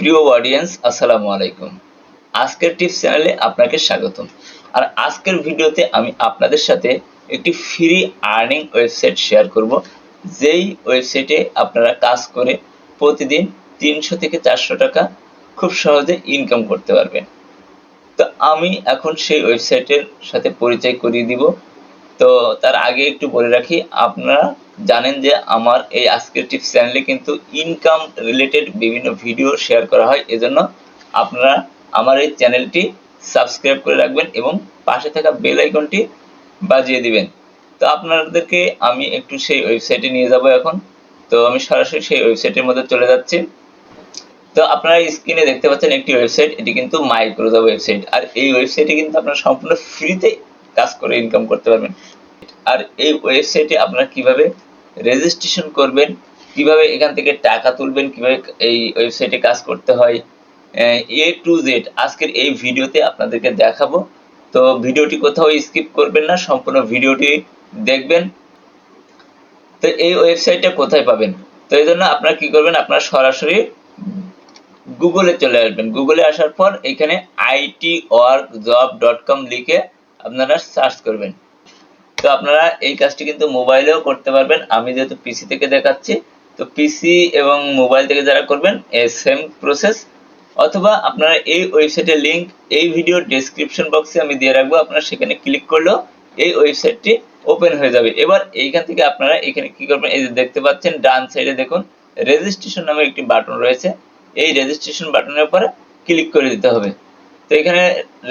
প্রিয় অডিয়েন্স আসসালামু আলাইকুম। আজকের টিপস চ্যানেলে আপনাকে স্বাগতম। আর আজকের ভিডিওতে আমি আপনাদের সাথে একটি ফ্রি আর্নিং ওয়েবসাইট শেয়ার করব। যেই ওয়েবসাইটে আপনারা কাজ করে প্রতিদিন তিনশো থেকে চারশো টাকা খুব সহজে ইনকাম করতে পারবেন। তো আমি এখন সেই ওয়েবসাইটের সাথে পরিচয় করিয়ে দিব। তো তার আগে একটু বলে রাখি, আপনারা জানেন যে আমার এই আজকের টিপস চ্যানেলে কিন্তু ইনকাম রিলেটেড বিভিন্ন ভিডিও শেয়ার করা হয়। এজন্য আপনারা আমার এই চ্যানেলটি সাবস্ক্রাইব করে রাখবেন এবং পাশে থাকা বেল আইকনটি বাজিয়ে দিবেন। তো আপনাদেরকে আমি একটু সেই ওয়েবসাইটে নিয়ে যাব এখন। তো আমি সরাসরি সেই ওয়েবসাইটের মধ্যে চলে যাচ্ছি। তো আপনারা স্ক্রিনে দেখতে পাচ্ছেন একটি ওয়েবসাইট এটি কিন্তু মাইক্রোজব ওয়েবসাইট আর এই ওয়েবসাইটে কিন্তু আপনারা সম্পূর্ণ ফ্রিতে কাজ করে ইনকাম করতে পারবেন। আর এই ওয়েবসাইটে আপনারা কীভাবে রেজিস্ট্রেশন করবেন, কীভাবে এখান থেকে টাকা তুলবেন, কীভাবে এই ওয়েবসাইটে কাজ করতে হয় এ টু জেড আজকের এই ভিডিওতে আপনাদেরকে দেখাবো। তো ভিডিওটি কোথাও স্কিপ করবেন না, সম্পূর্ণ ভিডিওটি দেখবেন। তো এই ওয়েবসাইটটা কোথায় পাবেন? তো এই জন্য আপনারা কি করবেন, আপনারা সরাসরি গুগলে চলে আসবেন। গুগলে আসার পর এখানে IT work job dot com লিখে আপনারা সার্চ করবেন। তো আপনারা এই কাজটি কিন্তু মোবাইলেও করতে পারবেন। আমি যেহেতু পিসি থেকে দেখাচ্ছি, তো পিসি এবং মোবাইল থেকে যারা করবেন সেম প্রসেস অথবা আপনারা এই ওয়েবসাইটের লিংক এই ভিডিও ডেসক্রিপশন বক্সে আমি দিয়ে রাখব, আপনারা সেখানে ক্লিক করলেও এই ওয়েবসাইটটি ওপেন হয়ে যাবে। এবার এইখান থেকে আপনারা এখানে কি করবেন, এই যে দেখতে পাচ্ছেন, ডান সাইডে দেখুন রেজিস্ট্রেশন নামে একটি বাটন রয়েছে। এই রেজিস্ট্রেশন বাটনের উপরে ক্লিক করে দিতে হবে। তো এখানে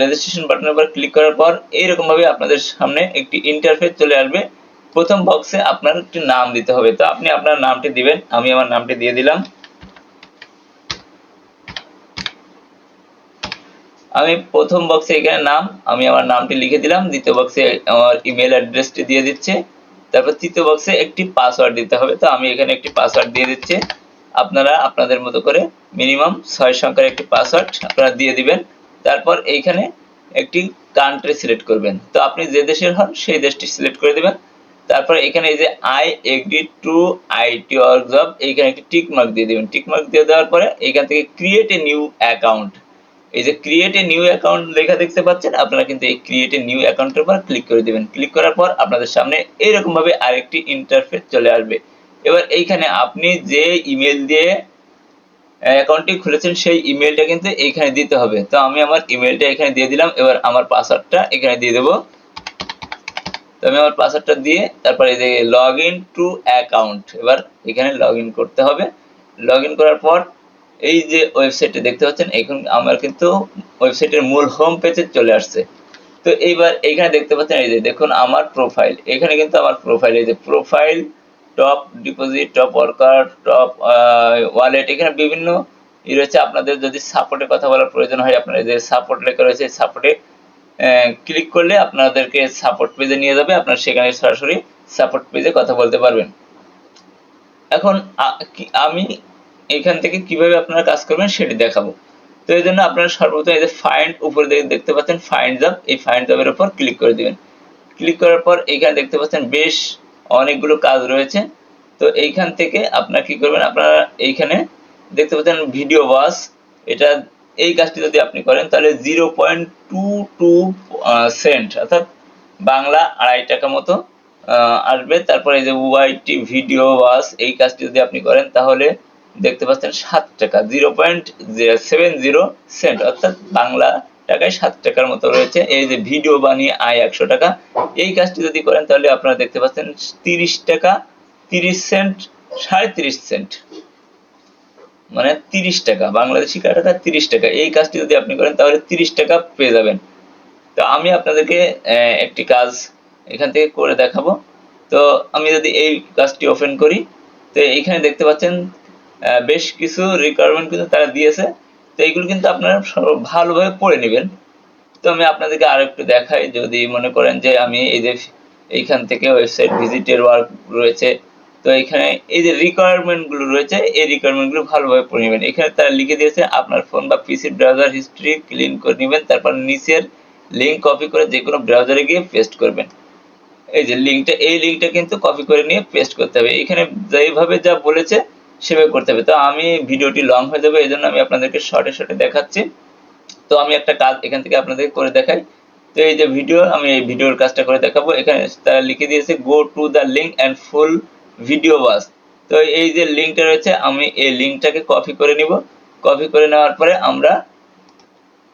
রেজিস্ট্রেশন বাটনের উপর ক্লিক করার পর এইরকম ভাবে আপনাদের সামনে একটি ইন্টারফেস চলে আসবে। প্রথম বক্সে আপনার একটি নাম দিতে হবে। তো আপনি আপনার নামটি দিবেন, আমি আমার নামটি দিয়ে দিলাম। আমি প্রথম বক্সে এখানে নাম, আমি আমার নামটি লিখে দিলাম। দ্বিতীয় বক্সে আমার ইমেল অ্যাড্রেসটি দিয়ে দিচ্ছে। তারপর তৃতীয় বক্সে একটি পাসওয়ার্ড দিতে হবে। তো আমি এখানে একটি পাসওয়ার্ড দিয়ে দিচ্ছি। আপনারা আপনাদের মতো করে মিনিমাম ছয় সংখ্যার একটি পাসওয়ার্ড আপনারা দিয়ে দিবেন। তারপর এইখানে একটি কান্ট্রি সিলেক্ট করবেন। তো আপনি যে দেশের হন, সেই দেশটি সিলেক্ট করে দিবেন। তারপর এখানে এই যে I agree to IT work job এইখানে একটি টিক মার্ক দিয়ে দিবেন। টিক মার্ক দিয়ে দেওয়ার পরে এইখান থেকে ক্রিয়েট এ নিউ অ্যাকাউন্ট এই যে ক্রিয়েট এ নিউ অ্যাকাউন্ট লেখা দেখতে পাচ্ছেন, আপনারা কিন্তু এই ক্রিয়েট এ নিউ অ্যাকাউন্টের উপর ক্লিক করে দিবেন। ক্লিক করার পর আপনাদের সামনে এইরকম ভাবে আরেকটি ইন্টারফেস চলে আসবে। এবার এইখানে আপনি যে ইমেল দিয়ে অ্যাকাউন্টটি খুলেছেন সেই ইমেলটা কিন্তু এইখানে দিতে হবে। তো আমি আমার ইমেলটা এখানে দিয়ে দিলাম, এবার আমার পাসওয়ার্ডটা এখানে দিয়ে দেবো। তো আমি আমার পাসওয়ার্ডটা দিয়ে তারপরে যে লগ ইন টু অ্যাকাউন্ট এবার এখানে লগ ইন করতে হবে। লগ ইন করার পর এই যে ওয়েবসাইটটা দেখতে পাচ্ছেন, এখন আমার কিন্তু ওয়েবসাইটের মূল হোম পেজে চলে আসছে। তো এইবার এখানে দেখতে পাচ্ছেন এই যে দেখুন আমার প্রোফাইল এখানে কিন্তু আমার প্রোফাইল এই যে profile top deposit top worker top wallet এখানে বিভিন্ন ই রয়েছে। আপনাদের যদি সাপোর্টের কথা বলার প্রয়োজন হয়, আপনার যে সাপোর্ট লেখা রয়েছে সাপোর্টে ক্লিক করলে আপনাদেরকে সাপোর্ট পেজে নিয়ে যাবে। আপনারা সেখানে সরাসরি সাপোর্ট পেজে কথা বলতে পারবেন। এখন আমি এখান থেকে কীভাবে আপনারা কাজ করবেন সেটি দেখাবো। তো এই জন্য আপনারা সর্বপ্রথম এই যে ফাইন্ড উপরে দেখতে পাচ্ছেন ফাইন্ড জব এই ফাইন্ড জবের উপর ক্লিক করে দিবেন। ক্লিক করার পর এখানে দেখতে পাচ্ছেন বেশ অনেকগুলো কাজ রয়েছে। তো এইখান থেকে আপনারা কি করবেন, আপনারা এইখানে দেখতে পাচ্ছেন ভিডিও ওয়াস এটা এই কাজটি যদি আপনি করেন, তাহলে zero point two two cent, অর্থাৎ বাংলা আড়াই টাকা মতো আসবে। তারপরে এই যে ওয়াইটি ভিডিও ওয়াস এই কাজটি যদি আপনি করেন, তাহলে দেখতে পাচ্ছেন সাত টাকা, zero point seven zero cent, অর্থাৎ বাংলা টাকায় সাত টাকার মতো রয়েছে। এই যে ভিডিও বানিয়ে আয় একশো টাকা। এই কাজটি যদি করেন, তাহলে আপনারা দেখতে পাচ্ছেন তিরিশ টাকা তিরিশ সেন্ট সাড়ে তিরিশ সেন্ট মানে তিরিশ টাকা, বাংলাদেশি টাকা? তিরিশ টাকা। এই কাজটি যদি আপনি করেন, তাহলে তিরিশ টাকা পেয়ে যাবেন। তো আমি আপনাদেরকে একটি কাজ এখান থেকে করে দেখাবো। তো আমি যদি এই কাজটি ওপেন করি, তো এইখানে দেখতে পাচ্ছেন বেশ কিছু রিকোয়ারমেন্ট কিন্তু তারা দিয়েছে। তো এইগুলো কিন্তু আপনারা ভালোভাবে পড়ে নেবেন। তো আমি আপনাদেরকে আর একটু দেখাই, যদি মনে করেন যে আমি এই যে এইখান থেকে ওয়েবসাইট ভিজিটের ওয়ার্ক রয়েছে, তো এখানে এই যে রিকোয়ারমেন্টগুলো রয়েছে, এই রিকোয়ারমেন্টগুলো ভালোভাবে পড়ে নেবেন। এখানে তারা লিখে দিয়েছে, আপনার ফোন বা পিসির ব্রাউজার হিস্ট্রি ক্লিন করে নেবেন, তারপর নিচের লিঙ্ক কপি করে যে কোনো ব্রাউজারে গিয়ে পেস্ট করবেন। এই যে লিঙ্কটা এই লিঙ্কটা কিন্তু কপি করে নিয়ে পেস্ট করতে হবে। এখানে যেভাবে যা বলেছে সেভাবে করতে হবে। তো আমি ভিডিওটি লং হয়ে যাবে এই জন্য আমি আপনাদেরকে শর্টে শর্টে দেখাচ্ছি। তো আমি একটা কাজ এখান থেকে আপনাদের করে দেখাই। তো এই যে ভিডিও আমি এই ভিডিওর কাজটা করে দেখাবো। এখানে তারা লিখে দিয়েছে go to the link and full video বাস তো এই যে লিঙ্কটা রয়েছে, আমি এই লিঙ্কটাকে কপি করে নিব। কপি করে নেওয়ার পরে আমরা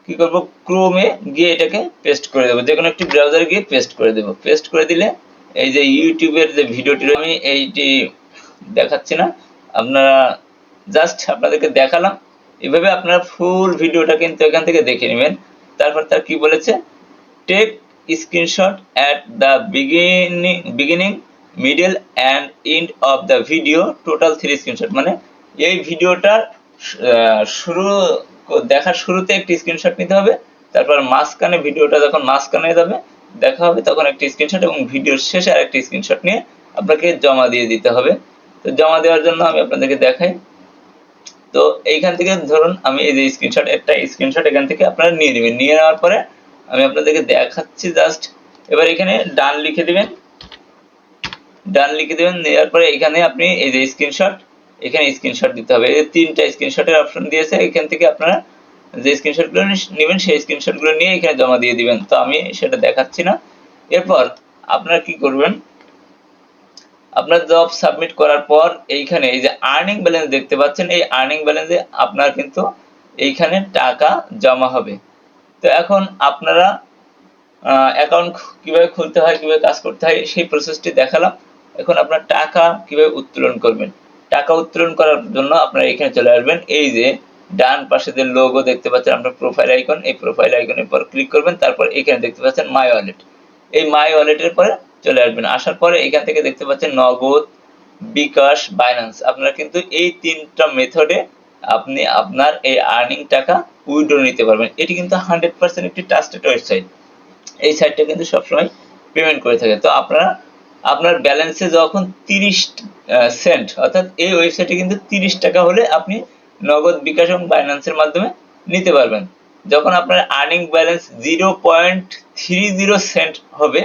কি করব? ক্রোমে গিয়ে এটাকে পেস্ট করে দেবো। যে কোনো একটি ব্রাউজারে গিয়ে পেস্ট করে দেবো। পেস্ট করে দিলে এই যে ইউটিউবের যে ভিডিওটি আমি এইটি দেখাচ্ছি না। আপনারা জাস্ট আপনাদেরকে দেখালাম। এভাবে আপনারা ফুল ভিডিওটা কিন্তু এখান থেকে দেখে নেবেন। তারপর তার কি বলেছে? Take screenshot at the beginning beginning middle and end of the video total three screenshot মানে এই ভিডিওটার শুরু, দেখার শুরুতে একটি স্ক্রিনশট নিতে হবে। তারপর মাঝখানে ভিডিওটা যখন মাঝখানে যাবে, দেখা হবে তখন একটি স্ক্রিনশট এবং ভিডিওর শেষে আরেকটি স্ক্রিনশট নিয়ে আপনাকে জমা দিয়ে দিতে হবে। তো জমা দেওয়ার জন্য আমি আপনাদেরকে দেখাই। তো এইখান থেকে ধরুন আমি এই যে স্ক্রিনশট একটা স্ক্রিনশট এখান থেকে আপনারা নিয়ে নেবেন। নিয়ে নেওয়ার পরে আমি আপনাদেরকে দেখাচ্ছি জাস্ট এবার এখানে ডান লিখে দিবেন। ডান লিখে দেবেন, নেওয়ার পরে এখানে আপনি এই যে স্ক্রিনশট এখানে স্ক্রিনশট দিতে হবে। এই তিনটা স্ক্রিনশটের অপশন দিয়েছে, এখান থেকে আপনারা যে স্ক্রিনশটগুলো নেবেন, সেই স্ক্রিনশটগুলো নিয়ে এখানে জমা দিয়ে দিবেন। তো আমি সেটা দেখাচ্ছি না। এরপর আপনারা কি করবেন? আপনার জব সাবমিট করার পর এইখানে এই যে আর্নিং ব্যালেন্স দেখতে পাচ্ছেন, এই আর্নিং ব্যালেন্সে আপনার কিন্তু এইখানে টাকা জমা হবে। তো এখন আপনারা অ্যাকাউন্ট কীভাবে খুলতে হয়, কীভাবে কাজ করতে হয়, সেই প্রসেসটি দেখালাম। এখন আপনার টাকা কীভাবে উত্তোলন করবেন? টাকা উত্তোলন করার জন্য আপনারা এখানে চলে আসবেন। এই যে ডান পাশে যে লোগো দেখতে পাচ্ছেন, আপনার প্রোফাইল আইকন এই প্রোফাইল আইকনের পর ক্লিক করবেন। তারপর এখানে দেখতে পাচ্ছেন মাই ওয়ালেট এই মাই ওয়ালেটের পরে চলে আসবেন। আসার পরে এখান থেকে দেখতে পাচ্ছেন নগদ, বিকাশ বাইন্যান্স আপনারা কিন্তু এই তিনটা মেথডে আপনি আপনার এই আর্নিং টাকা উইথড্র নিতে পারবেন। এটি কিন্তু হান্ড্রেড পার্সেন্ট একটি ট্রাস্টেড ওয়েবসাইট এই সাইটটা কিন্তু সবসময় পেমেন্ট করে থাকে। তো আপনারা আপনার ব্যালেন্সে যখন তিরিশ সেন্ট অর্থাৎ এই ওয়েবসাইটে কিন্তু তিরিশ টাকা হলে আপনি নগদ, বিকাশ এবং বাইন্যান্সের মাধ্যমে নিতে পারবেন। যখন আপনার earning balance zero point three zero cent হবে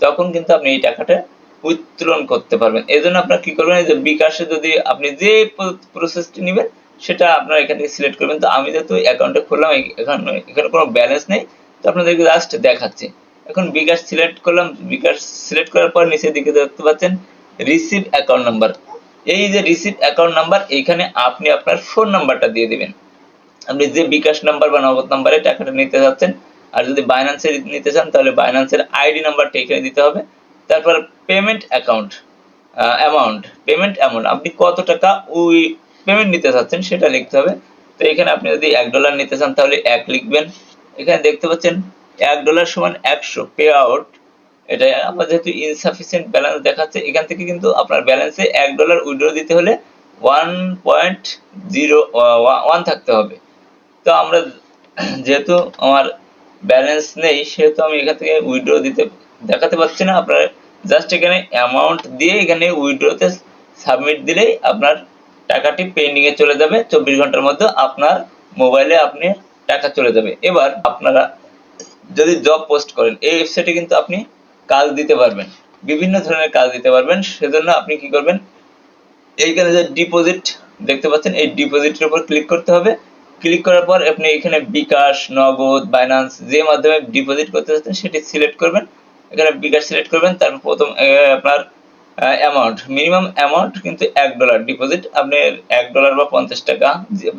তখন কিন্তু আপনি এই টাকাটা উত্তোলন করতে পারবেন। এই জন্য আপনার কি করবেন যে বিকাশে যদি আপনি যে প্রসেসটি নেবেন, সেটা আপনারা এখান থেকে সিলেক্ট করবেন। তো আমি যেহেতু অ্যাকাউন্টে খুললাম এখানে এখানে কোনো ব্যালেন্স নেই, তো আপনাদেরকে জাস্ট দেখাচ্ছি। এখন বিকাশ সিলেক্ট করলাম, বিকাশ সিলেক্ট করার পর নিচের দিকে দেখতে পাচ্ছেন রিসিভ অ্যাকাউন্ট নাম্বার এই যে রিসিভ অ্যাকাউন্ট নাম্বার এইখানে আপনি আপনার ফোন নাম্বারটা দিয়ে দিবেন। আপনি যে বিকাশ নাম্বার বা নগদ নাম্বারে টাকাটা নিতে যাচ্ছেন আর যদি বাইন্যান্সের নিতে চান, তাহলে বাইন্যান্সের আইডি নাম্বারটা এখানে দিতে হবে। তারপর payment account amount payment amount আপনি কত টাকা ওই পেমেন্ট নিতে চাচ্ছেন সেটা লিখতে হবে। তো এখানে আপনি যদি এক ডলার নিতে চান, তাহলে এক লিখবেন। এখানে দেখতে পাচ্ছেন, এক ডলার সমান একশো পে আউট এটা আমার যেহেতু ইনসাফিসিয়েন্ট ব্যালেন্স দেখাচ্ছে, এখান থেকে কিন্তু আপনার ব্যালেন্সে এক ডলার উইড্রো দিতে হলে ওয়ান পয়েন্ট জিরো ওয়ান থাকতে হবে। তো আমরা যেহেতু আমার ব্যালেন্স নেই, সেহেতু আমি এখান থেকে উইড্রো দিতে, দেখাতে পারছি না। আপনার জাস্ট এখানে অ্যামাউন্ট দিয়ে এখানে উইড্রোতে সাবমিট দিলেই আপনার টাকাটি পেন্ডিং এ চলে যাবে। চব্বিশ ঘণ্টার মধ্যে আপনার মোবাইলে আপনি টাকা চলে যাবে। এবার আপনারা যদি জব পোস্ট করেন, এই ওয়েবসাইটে কিন্তু আপনি কাজ দিতে পারবেন। বিভিন্ন ধরনের কাজ দিতে পারবেন। সেজন্য আপনি কি করবেন, এইখানে যে ডিপোজিট দেখতে পাচ্ছেন, এই ডিপোজিটের উপর ক্লিক করতে হবে। ক্লিক করার পর আপনি এখানে বিকাশ, নগদ বাইন্যান্স যে মাধ্যমে ডিপোজিট করতে চাচ্ছেন সেটি সিলেক্ট করবেন। এখানে বিকাশ সিলেক্ট করবেন, তারপর প্রথম আপনার অ্যামাউন্ট মিনিমাম অ্যামাউন্ট কিন্তু এক ডলার ডিপোজিট আপনি এক ডলার বা পঞ্চাশ টাকা,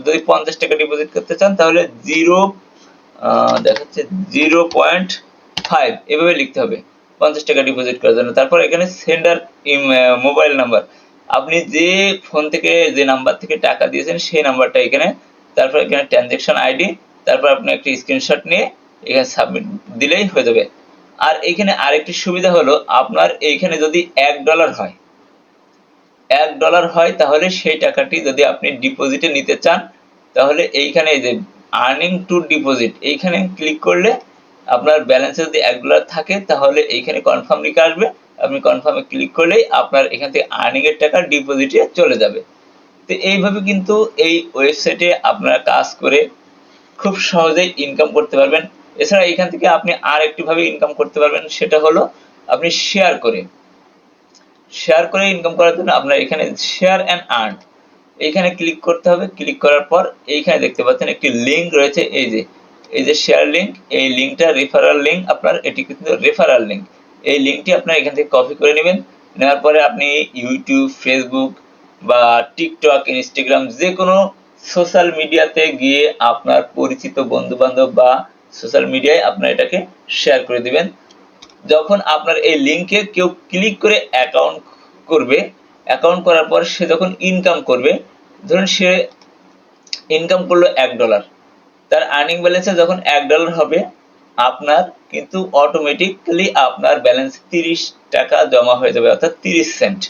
যদি পঞ্চাশ টাকা ডিপোজিট করতে চান তাহলে জিরো দেখাচ্ছে জিরো পয়েন্ট ফাইভ এভাবে লিখতে হবে, পঞ্চাশ টাকা ডিপোজিট করার জন্য। তারপর এখানে সেন্ডার মোবাইল নাম্বার আপনি যে ফোন থেকে, যে নাম্বার থেকে টাকা দিয়েছেন সেই নাম্বারটা এখানে তারপর এখানে ট্রানজেকশন আইডি তারপর আপনি একটি স্ক্রিনশট নিয়ে এখানে সাবমিট দিলেই হয়ে যাবে। আর এখানে আরেকটি সুবিধা হলো, আপনার এইখানে যদি এক ডলার হয়, এক ডলার হয় তাহলে সেই টাকাটি যদি আপনি ডিপোজিটে নিতে চান, তাহলে এইখানে এই যে আর্নিং টু ডিপোজিট এইখানে ক্লিক করলে আপনার ব্যালেন্সে যদি এক ডলার থাকে, তাহলে এইখানে কনফার্ম লিখে আসবে। আপনি কনফার্মে ক্লিক করলেই আপনার এখান থেকে আর্নিং এর টাকা ডিপোজিটে চলে যাবে। তো এইভাবে কিন্তু এই ওয়েবসাইটে আপনারা কাজ করে খুব সহজেই ইনকাম করতে পারবেন। এছাড়া এখান থেকে আপনি আর ভাবে ইনকাম করতে পারবেন, সেটা হলো আপনি শেয়ার করে। শেয়ার করে ইনকাম করার জন্য আপনার এখানে শেয়ার অ্যান্ড আর্ন এইখানে ক্লিক করতে হবে ক্লিক করার পর এইখানে দেখতে পাচ্ছেন একটি লিংক রয়েছে, এই যে এই যে শেয়ার লিংক এই লিংকটা রেফারাল লিংক আপনার এটি কিন্তু রেফারাল লিংক এই লিংকটি আপনার এখান থেকে কপি করে নেবেন। নেওয়ার পরে আপনি ইউটিউব ফেসবুক বা টিকটক ইনস্টাগ্রাম যে কোনো সোশ্যাল মিডিয়াতে গিয়ে আপনার পরিচিত বন্ধু বান্ধব বা সোশ্যাল মিডিয়ায় আপনার এটাকে শেয়ার করে দিবেন। যখন আপনার এই লিংকে কেউ ক্লিক করে অ্যাকাউন্ট করবে অ্যাকাউন্ট করার পর সে যখন ইনকাম করবে, ধরুন সে ইনকাম করল এক ডলার তার আর্নিং ব্যালেন্সে যখন এক ডলার হবে, আপনার কিন্তু অটোমেটিক্যালি আপনার ব্যালেন্স তিরিশ টাকা জমা হয়ে যাবে, অর্থাৎ তিরিশ সেন্ট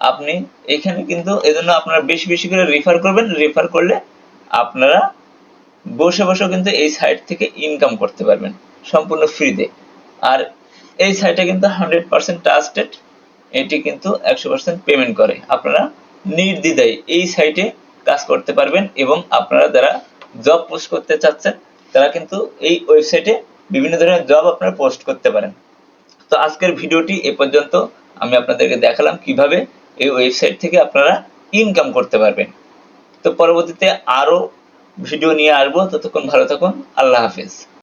আপনি এখানে কিন্তু এজন্য আপনারা বেশি বেশি করে রেফার করবেন। রেফার করলে আপনারা বসে বসেও কিন্তু এই সাইট থেকে ইনকাম করতে পারবেন সম্পূর্ণ ফ্রিতে আর এই সাইটে কিন্তু হান্ড্রেড পার্সেন্ট ট্রাস্টেড এটি কিন্তু একশো পার্সেন্ট পেমেন্ট করে। আপনারা নির্দ্বিধায় এই সাইটে কাজ করতে পারবেন এবং আপনারা যারা জব পোস্ট করতে চাচ্ছেন, তারা কিন্তু এই ওয়েবসাইটে বিভিন্ন ধরনের জব আপনারা পোস্ট করতে পারেন। তো আজকের ভিডিওটি এ পর্যন্ত। আমি আপনাদেরকে দেখালাম কীভাবে এই ওয়েবসাইট থেকে আপনারা ইনকাম করতে পারবেন। তো পরবর্তীতে আরও ভিডিও নিয়ে আসব। ততক্ষণ ভালো থাকুন। আল্লাহ হাফেজ।